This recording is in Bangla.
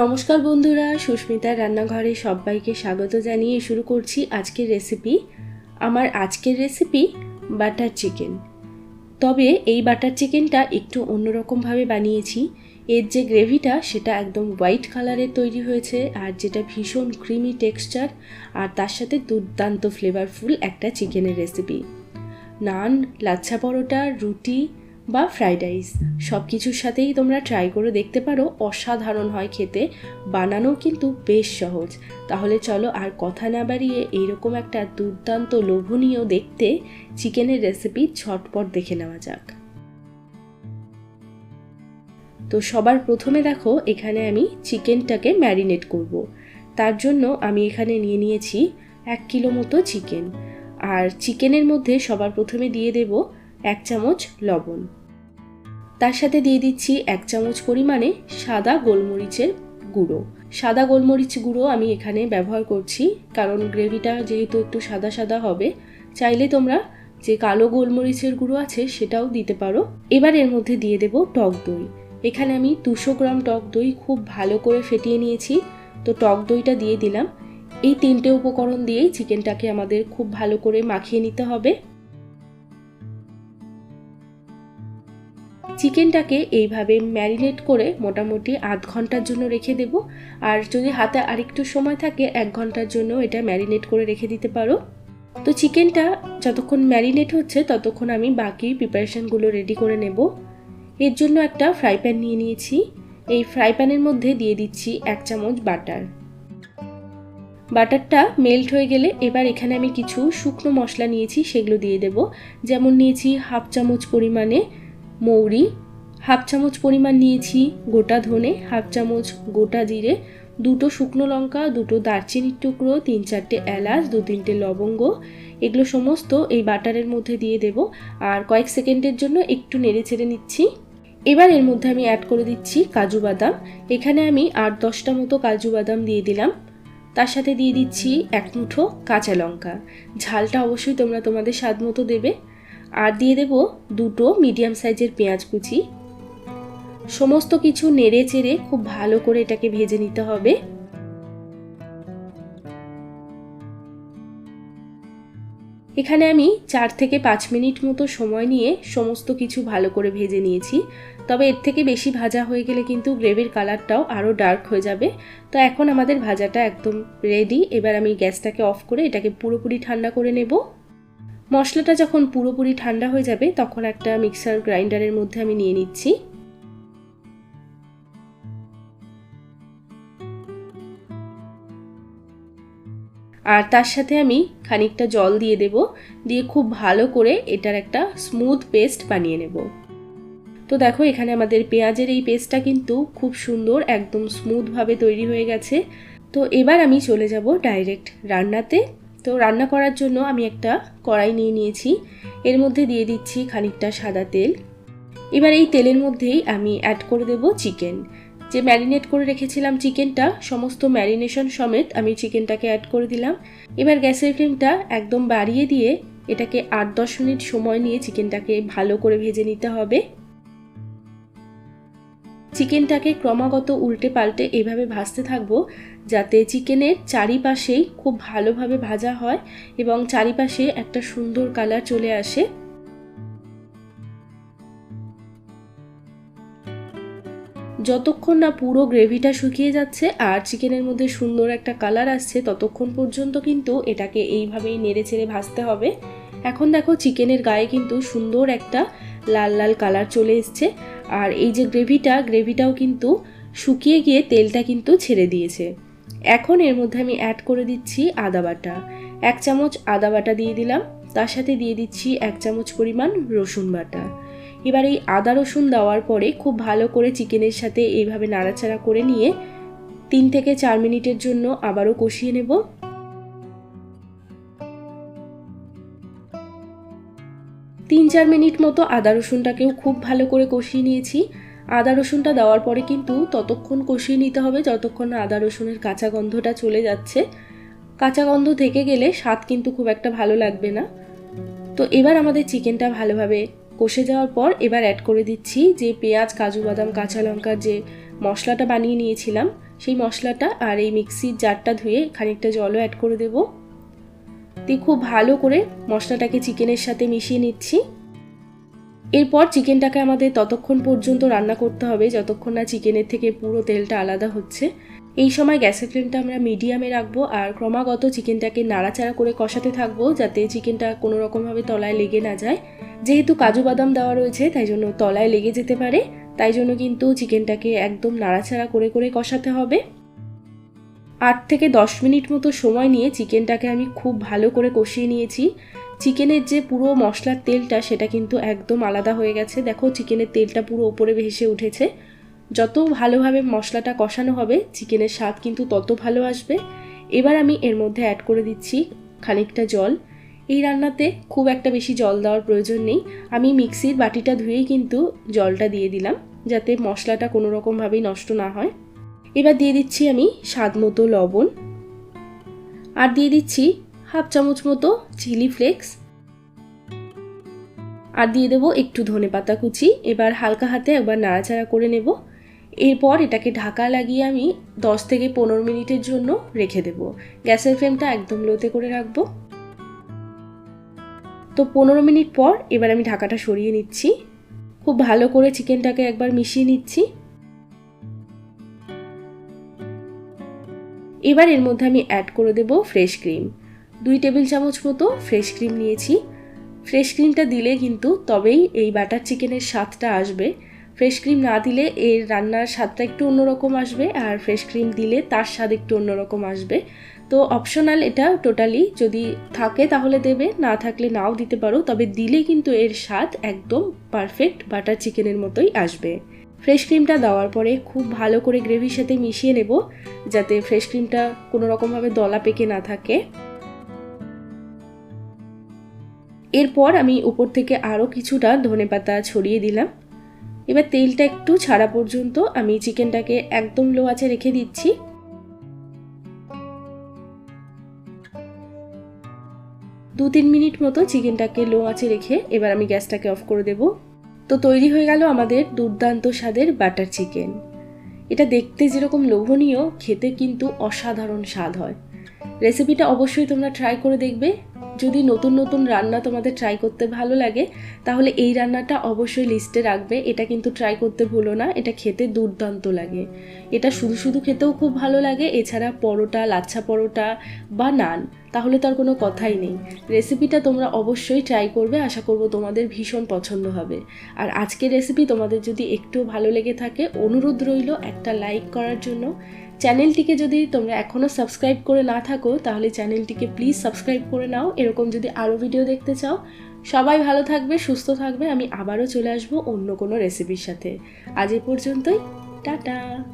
নমস্কার বন্ধুরা, সুস্মিতার রান্নাঘরে সবাইকে স্বাগত জানিয়ে শুরু করছি আজকের রেসিপি আমার আজকের রেসিপি বাটার চিকেন তবে এই বাটার চিকেনটা একটু অন্যরকমভাবে বানিয়েছি। এর যে গ্রেভিটা সেটা একদম হোয়াইট কালারের তৈরি হয়েছে আর যেটা ভীষণ ক্রিমি টেক্সচার আর তার সাথে দুর্দান্ত ফ্লেভারফুল একটা চিকেনের রেসিপি নান, লাচ্ছা পরোটা, রুটি বা ফ্রাইড রাইস সব কিছুর সাথেই তোমরা ট্রাই করে দেখতে পারো, অসাধারণ হয় খেতে। বানানো কিন্তু বেশ সহজ। তাহলে চলো আর কথা না বাড়িয়ে এইরকম একটা দুর্দান্ত লোভনীয় দেখতে চিকেনের রেসিপি ঝটপট দেখে নেওয়া যাক। তো সবার প্রথমে দেখো, এখানে আমি চিকেনটাকে ম্যারিনেট করব। তার জন্য আমি এখানে নিয়ে নিয়েছি এক কিলো মতো চিকেন। আর চিকেনের মধ্যে সবার প্রথমে দিয়ে দেব এক চামচ লবণ। তার সাথে দিয়ে দিচ্ছি এক চামচ পরিমাণে সাদা গোলমরিচের গুঁড়ো। সাদা গোলমরিচ গুঁড়ো আমি এখানে ব্যবহার করছি, কারণ গ্রেভিটা যেহেতু একটু সাদা সাদা হবে, চাইলে তোমরা যে কালো গোলমরিচের গুঁড়ো আছে সেটাও দিতে পারো। এবার এর মধ্যে দিয়ে দেব টক দই। এখানে আমি দুশো গ্রাম টক দই খুব ভালো করে ফেটিয়ে নিয়েছি, তো টক দইটা দিয়ে দিলাম। এই তিনটে উপকরণ দিয়েই চিকেনটাকে আমাদের খুব ভালো করে মাখিয়ে নিতে হবে। চিকেনটাকে এইভাবে ম্যারিনেট করে মোটামুটি আধ ঘণ্টার জন্য রেখে দেব। আর যদি হাতে আরেকটু সময় থাকে, এক ঘণ্টার জন্য এটা ম্যারিনেট করে রেখে দিতে পারো। তো চিকেনটা যতক্ষণ ম্যারিনেট হচ্ছে, ততক্ষণ আমি বাকি প্রিপারেশনগুলো রেডি করে নেব। এর জন্য একটা ফ্রাই প্যান নিয়ে নিয়েছি। এই ফ্রাই প্যানের মধ্যে দিয়ে দিচ্ছি এক চামচ বাটার। বাটারটা মেল্ট হয়ে গেলে এবার এখানে আমি কিছু শুকনো মশলা নিয়েছি, সেগুলো দিয়ে দেব। যেমন নিয়েছি হাফ চামচ পরিমাণে মৌরি, হাফ চামচ পরিমাণ নিয়েছি গোটা ধনে, হাফ চামচ গোটা জিরে, দুটো শুকনো লঙ্কা, দুটো দারচিনির টুকরো, তিন চারটে এলাচ, দু তিনটে লবঙ্গ। এগুলো সমস্ত এই বাটারের মধ্যে দিয়ে দেব। আর কয়েক সেকেন্ডের জন্য একটু নেড়ে ছেড়ে নিচ্ছি। এবার এর মধ্যে আমি অ্যাড করে দিচ্ছি কাজু বাদাম। এখানে আমি আট দশটা মতো কাজু বাদাম দিয়ে দিলাম। তার সাথে দিয়ে দিচ্ছি এক মুঠো কাঁচা লঙ্কা। ঝালটা অবশ্যই তোমরা তোমাদের স্বাদ মতো দেবে। আর দিয়ে দেব দুটো মিডিয়াম সাইজের পেঁয়াজ কুচি। সমস্ত কিছু নেড়ে চেড়ে খুব ভালো করে এটাকে ভেজে নিতে হবে। এখানে আমি চার থেকে পাঁচ মিনিট মতো সময় নিয়ে সমস্ত কিছু ভালো করে ভেজে নিয়েছি। তবে এর থেকে বেশি ভাজা হয়ে গেলে কিন্তু গ্রেভির কালারটাও আরও ডার্ক হয়ে যাবে। তো এখন আমাদের ভাজাটা একদম রেডি। এবার আমি গ্যাসটাকে অফ করে এটাকে পুরোপুরি ঠান্ডা করে নেব। মশলাটা যখন পুরোপুরি ঠান্ডা হয়ে যাবে, তখন একটা মিক্সার গ্রাইন্ডারের মধ্যে আমি নিয়ে নিচ্ছি। আর তার সাথে আমি খানিকটা জল দিয়ে দেব, দিয়ে খুব ভালো করে এটার একটা স্মুথ পেস্ট বানিয়ে নেব। তো দেখো, এখানে আমাদের পেঁয়াজের এই পেস্টটা কিন্তু খুব সুন্দর, একদম স্মুথভাবে তৈরি হয়ে গেছে। তো এবার আমি চলে যাব ডাইরেক্ট রান্নাতে। তো রান্না করার জন্য আমি একটা কড়াই নিয়ে নিয়েছি। এর মধ্যে দিয়ে দিচ্ছি খানিকটা সাদা তেল। এবার এই তেলের মধ্যেই আমি অ্যাড করে দেব চিকেন যে ম্যারিনেট করে রেখেছিলাম চিকেনটা সমস্ত ম্যারিনেশন সমেত আমি চিকেনটাকে অ্যাড করে দিলাম। এবার গ্যাসের ফ্লেমটা একদম বাড়িয়ে দিয়ে এটাকে আট দশ মিনিট সময় নিয়ে চিকেনটাকে ভালো করে ভেজে নিতে হবে। চিকেনটাকে ক্রমাগত উল্টে পাল্টে এভাবে ভাজতে থাকব, যাতে চিকেনের চারিপাশেই খুব ভালোভাবে ভাজা হয় এবং চারিপাশে একটা সুন্দর কালার চলে আসে। যতক্ষণ না পুরো গ্রেভিটা শুকিয়ে যাচ্ছে আর চিকেনের মধ্যে সুন্দর একটা কালার আসছে, ততক্ষণ পর্যন্ত কিন্তু এটাকে এইভাবেই নেড়ে ছেড়ে ভাজতে হবে। এখন দেখো, চিকেনের গায়ে কিন্তু সুন্দর একটা লাল লাল কালার চলে এসছে। আর এই যে গ্রেভিটা, গ্রেভিটাও কিন্তু শুকিয়ে গিয়ে তেলটা কিন্তু ছেড়ে দিয়েছে। এখন এর মধ্যে আমি অ্যাড করে দিচ্ছি আদা বাটা। এক চামচ আদা বাটা দিয়ে দিলাম, তার সাথে দিয়ে দিচ্ছি এক চামচ পরিমাণ রসুন বাটা। এবার এই আদা রসুন দেওয়ার পরে খুব ভালো করে চিকেনের সাথে এইভাবে নাড়াচাড়া করে নিয়ে তিন থেকে চার মিনিটের জন্য আবারও কষিয়ে নেব। তিন চার মিনিট মতো আদা রসুনটাকেও খুব ভালো করে কষিয়ে নিয়েছি। আদা রসুনটা দেওয়ার পরে কিন্তু ততক্ষণ কষিয়ে নিতে হবে যতক্ষণ না আদা রসুনের কাঁচা গন্ধটা চলে যাচ্ছে। কাঁচা গন্ধ থেকে গেলে স্বাদ কিন্তু খুব একটা ভালো লাগবে না। তো এবার আমাদের চিকেনটা ভালোভাবে কষে যাওয়ার পর এবার অ্যাড করে দিচ্ছি যে পেঁয়াজ, কাজু বাদাম, কাঁচা লঙ্কার যে মশলাটা বানিয়ে নিয়েছিলাম, সেই মশলাটা আর এই মিক্সির জারটা ধুয়ে খানিকটা জলও অ্যাড করে দেব। দিয়ে খুব ভালো করে মশলাটাকে চিকেনের সাথে মিশিয়ে নিচ্ছি। এরপর চিকেনটাকে আমাদের ততক্ষণ পর্যন্ত রান্না করতে হবে, যতক্ষণ না চিকেনের থেকে পুরো তেলটা আলাদা হচ্ছে। এই সময় গ্যাসের ফ্লেমটা আমরা মিডিয়ামে রাখব আর ক্রমাগত চিকেনটাকে নাড়াচাড়া করে কষাতে থাকব যাতে চিকেনটা কোনো রকমভাবে তলায় লেগে না যায়। যেহেতু কাজু বাদাম দেওয়া রয়েছে, তাই জন্য তলায় লেগে যেতে পারে। তাই জন্য কিন্তু চিকেনটাকে একদম নাড়াচাড়া করে করে কষাতে হবে। আট থেকে দশ মিনিট মতো সময় নিয়ে চিকেনটাকে আমি খুব ভালো করে কষিয়ে নিয়েছি। চিকেনের যে পুরো মশলার তেলটা, সেটা কিন্তু একদম আলাদা হয়ে গেছে। দেখো, চিকেনের তেলটা পুরো ওপরে ভেসে উঠেছে। যত ভালোভাবে মশলাটা কষানো হবে, চিকেনের স্বাদ কিন্তু তত ভালো আসবে। এবার আমি এর মধ্যে অ্যাড করে দিচ্ছি খানিকটা জল। এই রান্নাতে খুব একটা বেশি জল দেওয়ার প্রয়োজন নেই। আমি মিক্সির বাটিটা ধুয়েই কিন্তু জলটা দিয়ে দিলাম, যাতে মশলাটা কোনো রকমভাবেই নষ্ট না হয়। এবার দিয়ে দিচ্ছি আমি স্বাদ মতো লবণ। আর দিয়ে দিচ্ছি হাফ চামচ মতো চিলি ফ্লেক্স। আর দিয়ে দেবো একটু ধনে পাতা কুচি। এবার হালকা হাতে একবার নাড়াচাড়া করে নেব। এরপর এটাকে ঢাকা লাগিয়ে আমি দশ থেকে পনেরো মিনিটের জন্য রেখে দেব। গ্যাসের ফ্লেমটা একদম লোতে করে রাখব। তো পনেরো মিনিট পর এবার আমি ঢাকাটা সরিয়ে নিচ্ছি। খুব ভালো করে চিকেনটাকে একবার মিশিয়ে নিচ্ছি। এবার এর মধ্যে আমি অ্যাড করে দেব ফ্রেশ ক্রিম দুই টেবিল চামচ মতো ফ্রেশ ক্রিম নিয়েছি। ফ্রেশ ক্রিমটা দিলে কিন্তু তবেই এই বাটার চিকেনের স্বাদটা আসবে। ফ্রেশ ক্রিম না দিলে এর রান্নার স্বাদটা একটু অন্যরকম আসবে আর ফ্রেশ ক্রিম দিলে তার স্বাদ একটু অন্যরকম আসবে। তো অপশনাল এটা টোটালি যদি থাকে তাহলে দেবে, না থাকলে নাও দিতে পারো, তবে দিলে কিন্তু এর স্বাদ একদম পারফেক্ট বাটার চিকেনের মতোই আসবে। ফ্রেশ ক্রিমটা দেওয়ার পরে খুব ভালো করে গ্রেভির সাথে মিশিয়ে নেব, যাতে ফ্রেশ ক্রিমটা কোনো রকমভাবে দলা পেকে না থাকে। এরপর আমি উপর থেকে আরও কিছুটা ধনে পাতা ছড়িয়ে দিলাম। এবার তেলটা একটু ছাড়া পর্যন্ত আমি চিকেনটাকে একদম লো আছে রেখে দিচ্ছি। দু তিন মিনিট মতো চিকেনটাকে লো আছে রেখে এবার আমি গ্যাসটাকে অফ করে দেব। তো তৈরি হয়ে গেল আমাদের দুর্দান্ত স্বাদের বাটার চিকেন। এটা দেখতে যেরকম লোভনীয়, খেতে কিন্তু অসাধারণ স্বাদ হয়। রেসিপিটা অবশ্যই তোমরা ট্রাই করে দেখবে। যদি নতুন নতুন রান্না তোমাদের ট্রাই করতে ভালো লাগে, তাহলে এই রান্নাটা অবশ্যই লিস্টে রাখবে। এটা কিন্তু ট্রাই করতে ভুলো না, এটা খেতে দুর্দান্ত লাগে। এটা শুধু শুধু খেতেও খুব ভালো লাগে, এছাড়া পরোটা, লাচ্ছা পরোটা বা নান। তাহলে তার কোনো কথাই নেই। রেসিপিটা তোমরা অবশ্যই ট্রাই করবে, আশা করব তোমাদের ভীষণ পছন্দ হবে। আর আজকের রেসিপি তোমাদের যদি একটু ভালো লেগে থাকে, অনুরোধ রইল একটা লাইক করার জন্য। চ্যানেলটিকে যদি তোমরা এখনও সাবস্ক্রাইব করে না থাকো, তাহলে চ্যানেলটিকে প্লিজ সাবস্ক্রাইব করে নাও। এরকম যদি আরও ভিডিও দেখতে চাও। সবাই ভালো থাকবে, সুস্থ থাকবে। আমি আবারও চলে আসব অন্য কোনো রেসিপির সাথে। আজ এ পর্যন্তই। টাটা!